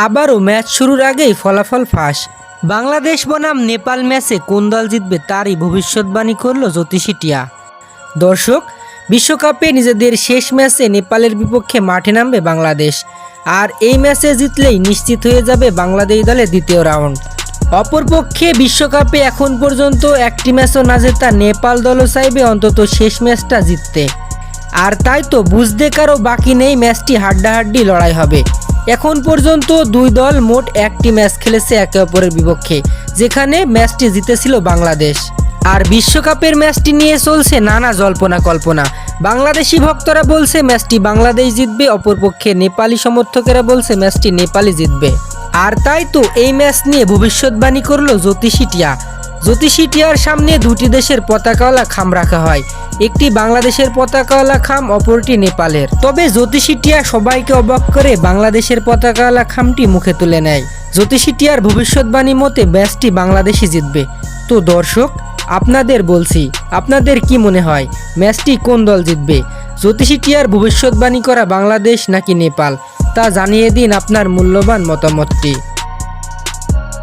আবারও ম্যাচ শুরুর আগেই ফলাফল ফাঁস। বাংলাদেশ বনাম নেপাল ম্যাচে কোন দল জিতবে তারই ভবিষ্যৎবাণী করল জ্যোতিষী টিয়া। দর্শক, বিশ্বকাপে নিজেদের শেষ ম্যাচে নেপালের বিপক্ষে মাঠে নামবে বাংলাদেশ। আর এই ম্যাচে জিতলেই নিশ্চিত হয়ে যাবে বাংলাদেশ দলের দ্বিতীয় রাউন্ড। অপরপক্ষে বিশ্বকাপে এখন পর্যন্ত একটি ম্যাচও না জেতা নেপাল দলও চাইবে অন্তত শেষ ম্যাচটা জিততে। আর তাই তো বুঝতে কারও বাকি নেই ম্যাচটি হাড্ডাহাড্ডি লড়াই হবে। এখন পর্যন্ত দুই দল মোট একটি ম্যাচ খেলেছে একে অপরের বিপক্ষে, যেখানে ম্যাচটি জিতেছিল বাংলাদেশ। আর বিশ্বকাপের ম্যাচটি নিয়ে চলছে নানা জল্পনা কল্পনা। বাংলাদেশি ভক্তরা বলছে ম্যাচটি বাংলাদেশ জিতবে, অপরপক্ষে নেপালি সমর্থকেরা বলছে ম্যাচটি নেপালি জিতবে। আর তাই তো এই ম্যাচ নিয়ে ভবিষ্যৎবাণী করল জ্যোতিষী টিয়া। জ্যোতিষী টিয়ার সামনে দুটি দেশের পতাকাওয়ালা খাম রাখা হয়। একটি বাংলাদেশের পতাকাওয়ালা খাম, অপরটি নেপালের। তবে জ্যোতিষী টিয়া সবাইকে অবাক করে বাংলাদেশের পতাকাওয়ালা খামটি মুখে তুলে নেয়। জ্যোতিষী টিয়ার ভবিষ্যৎবাণী মতে ম্যাচটি বাংলাদেশই জিতবে। তো দর্শক, আপনাদের বলছি, আপনাদের কি মনে হয়, ম্যাচটি কোন দল জিতবে? জ্যোতিষী টিয়ার ভবিষ্যৎবাণী করা বাংলাদেশ নাকি নেপাল? তা জানিয়ে দিন আপনার মূল্যবান মতামতটি।